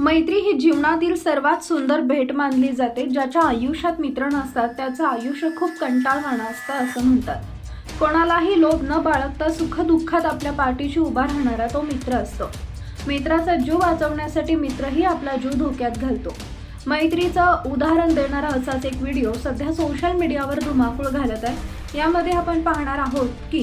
मैत्री ही जीवनातील सर्वात सुंदर भेट मानली जाते ज्याच्या आयुष्यात मित्र नसतात त्याचं आयुष्य खूप कंटाळवाणं असतं असं म्हणतात. कोणालाही लोभ न बाळगता सुखदुःखात आपल्या पाठीशी उभा राहणारा तो मित्र असतो. मित्राचा जीव वाचवण्यासाठी मित्रही आपला जीव धोक्यात घालतो. मैत्रीचं उदाहरण देणारा असाच एक व्हिडिओ सध्या सोशल मीडियावर धुमाकूळ घालत आहे. यामध्ये आपण पाहणार आहोत की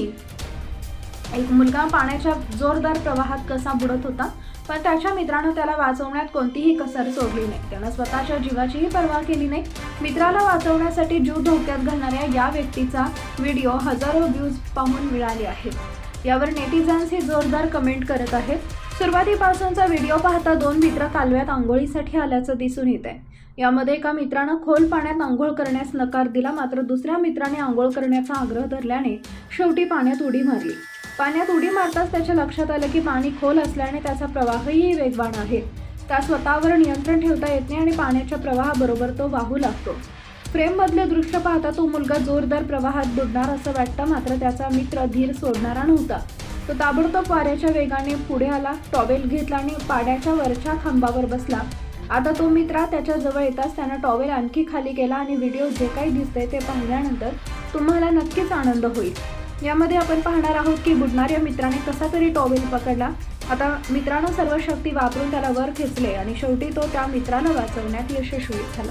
एक मुलगा पाण्याच्या जोरदार प्रवाहात कसा बुडत होता. पण त्याच्या मित्रानं त्याला वाचवण्यात कोणतीही कसर सोडली नाही. त्यानं स्वतःच्या जीवाचीही पर्वा केली नाही. मित्राला वाचवण्यासाठी जीव धोक्यात घालणाऱ्या या व्यक्तीचा व्हिडिओ हजारो व्ह्यूज पाहून मिळाले आहेत. यावर नेटिझन्स हे जोरदार कमेंट करत आहेत. सुरुवातीपासूनचा व्हिडिओ पाहता दोन मित्र कालव्यात आंघोळीसाठी आल्याचं दिसून येत आहे. यामध्ये एका मित्रानं खोल पाण्यात आंघोळ करण्यास नकार दिला मात्र दुसऱ्या मित्राने आंघोळ करण्याचा आग्रह धरल्याने शेवटी पाण्यात उडी मारली. पाण्यात उडी मारताच त्याच्या लक्षात आलं की पाणी खोल असल्याने त्याचा प्रवाहही वेगवान आहे. त्या स्वतःवर नियंत्रण ठेवता येत नाही आणि पाण्याच्या प्रवाहाबरोबर तो वाहू लागतो. फ्रेममधले दृश्य पाहता तो मुलगा जोरदार प्रवाहात बुडणार असं वाटतं मात्र त्याचा मित्र धीर सोडणारा नव्हता. तो ताबडतोब वाऱ्याच्या वेगाने पुढे आला टॉवेल घेतला आणि पाड्याच्या वरच्या खांबावर बसला. आता तो मित्रा त्याच्याजवळ येताच त्यानं टॉवेल आणखी खाली केला आणि व्हिडिओ जे काही दिसतंय ते पाहिल्यानंतर तुम्हाला नक्कीच आनंद होईल. यामध्ये आपण पाहणार आहोत की बुडणाऱ्या मित्राने कसा तरी टॉवेल पकडला. आता मित्रानं सर्व शक्ती वापरून त्याला वर खेचले आणि शेवटी तो त्या मित्राला वाचवण्यात यशस्वी झाला.